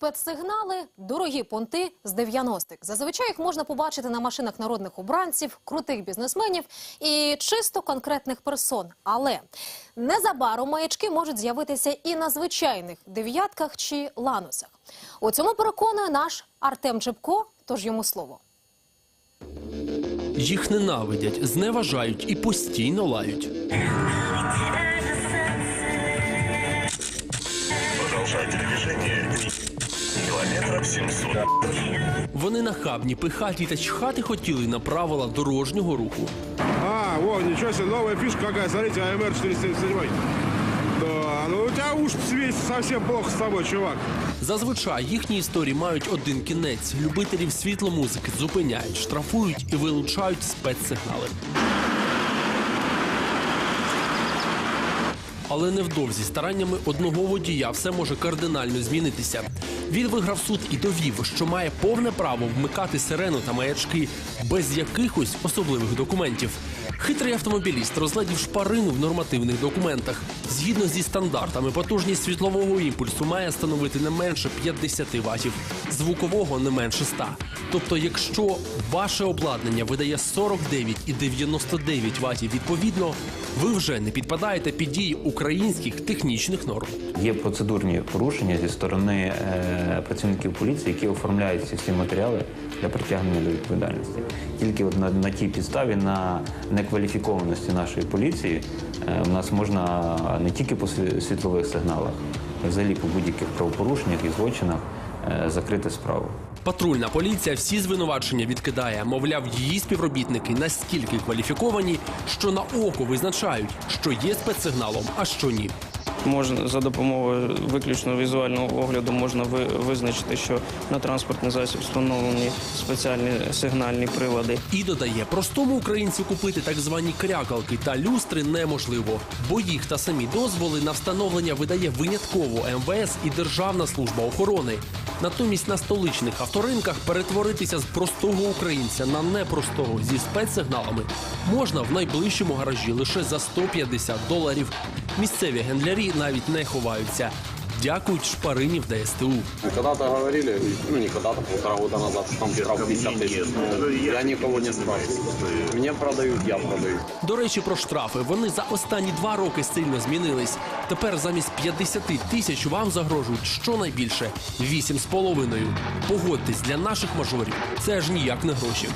Спецсигнали дорогі понти з 90-х. Зазвичай їх можна побачити на машинах народних обранців, крутих бізнесменів і чисто конкретних персон. Але незабаром маячки можуть з'явитися і на звичайних дев'ятках чи ланусах. У цьому переконує наш Артем Чепко, тож йому слово. Їх ненавидять, зневажають і постійно лають. Продолжайте движение. Километров 700. Вони нахабні, пихаті та чхати хотіли на правила дорожнього руху. А, во, ничего себе, новая фишка какая, смотрите, АМР 477. Да, ну у тебя уж светит совсем плохо с тобой, чувак. Зазвичай їхні історії мають один кінець. Любителів світломузики зупиняють, штрафують і вилучають спецсигнали. Але невдовзі стараннями одного водія все може кардинально змінитися. Він виграв суд і довів, що має повне право вмикати сирену та маячки без якихось особливих документів. Хитрий автомобіліст розглядів шпарину в нормативних документах. Згідно зі стандартами, потужність світлового імпульсу має становити не менше 50 ватів, звукового не менше 100. Тобто, якщо ваше обладнання видає 49 і 99 ватів відповідно, ви вже не підпадаєте під дії українських технічних норм. Є процедурні порушення зі сторони е, працівників поліції, які оформляють ці всі матеріали для притягнення до відповідальності. Тільки от на, на тій підставі, на некваліфікованості нашої поліції, е, у нас можна не тільки по світлових сигналах, а взагалі по будь-яких правопорушеннях і злочинах закрити справу. Патрульна поліція всі звинувачення відкидає. Мовляв, її співробітники настільки кваліфіковані, що на око визначають, що є спецсигналом, а що ні. Можна за допомогою виключно візуального огляду можна ви- визначити, що на транспортний засіб встановлені спеціальні сигнальні прилади. І додає, простому українцю купити так звані крякалки та люстри неможливо, бо їх та самі дозволи на встановлення видає винятково МВС і Державна служба охорони. Натомість на столичних авторинках перетворитися з простого українця на непростого зі спецсигналами можна в найближчому гаражі лише за 150 доларів. Місцеві гендлярі навіть не ховаються. Дякують шпаринів ДСТУ. Когда-то говорили, ну не когда-то, полтора года назад, что там штраф 50 тысяч. Ну, Я никого не спрашиваю. Мне продают, я продаю. До речі, про штрафи вони за останні два роки сильно змінились. Тепер замість 50 тисяч вам загрожують щонайбільше 8,5. Погодьтесь, для наших мажорів це аж ніяк не гроші.